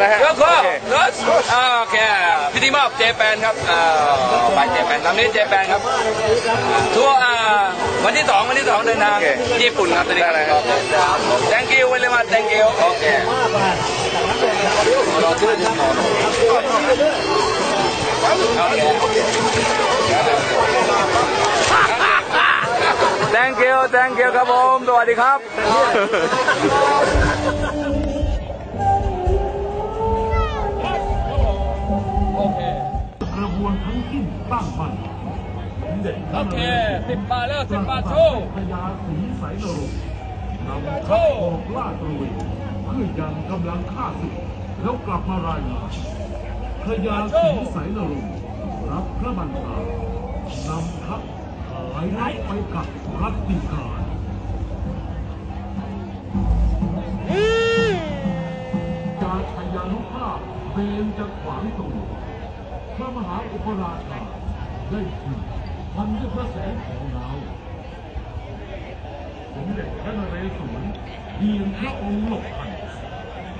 ได้แล้วฮะยกข้อโอเครถโอเคพิธีมอบเจแปนครับเอ่อไปเจแปนลำนี้เจแปนครับทัวร์อ่าวันที่สองวันที่สองเดินทางโอเคญี่ปุ่นครับตอนนี้ได้เลยครับ thank you very much thank you โอเครอชื่อที่หมอ thank you thank you ครับผม สวัสดีครับ ระบวนทั้งสิ้นตั้งมันสมเด็จพระโอเคนเรศวรสิบบาทแล้วสิบบาทโชว์พญาศรีสายนรงค์นำทัพโชว์ออกล่าตระเวนเพื่อยังกำลังฆ่าศึกแล้วกลับมารายงานพญาศรีสายนรงค์รับพระบัญชานำทัพหายลับไปกับรัตติการจากพยานุภาพเบนจะขวางตัว พระมหาอุปราชาได้ถึงพันด้วยพระแสงของเราสมเด็จพระนเรศวรเพียงพระองค์หลบทัน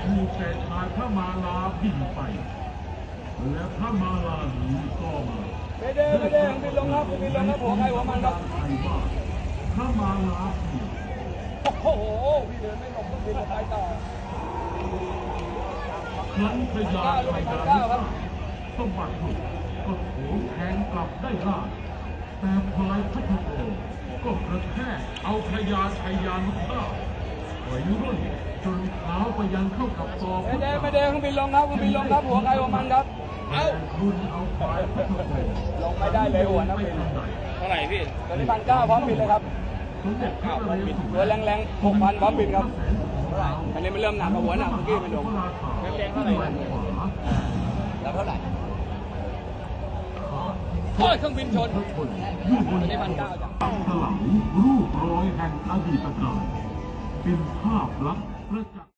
ถูกแต่ชายพระมาลาบินไป และพระมาลาหนีก็มาไม่ได้ไม่ได้บินลงครับบินลงครับหัวใครหัวมันครับไทยว่าพระมาลาผิดโอ้โหพี่เดินไม่หลงต้องบินไปต่อครั้นพญาไทยดานุภาพ สมบัติหลุดก็โถมแทงกลับได้ล่าแต่พลายพัทโองก็กระแทกเอาพญาชัยยานุภาพถอยร่นจนเท้าไปยังเข้ากับตอไม่ได้ไม่ได้เครื่องบินลงครับเครื่องบินลงครับหัวใครหัวมันครับเอ้าคุณเอาพลายพัทโองลงไม่ได้เลยหัวนักบินไปทำไมเท่าไหร่พี่ตอนนี้พันเก้าพร้อมบินเลยครับสมเด็จพระนเรศวตัวรแรงๆหกพันพร้อมบินครับแสงของเราอันนี้มันเริ่มหนักกว่าหัวหนักเมื่อกี้ไม่ลงแรงเท่าไหร่ขวาแล้วเท่าไหร่ขาด โอ้ยเครื่องบินชนยู่บนอันนี้พันเก้าจ้ะตั้งถลางรูปรอยแห่งอดีตการเป็นภาพลักษณ์ประจักษ์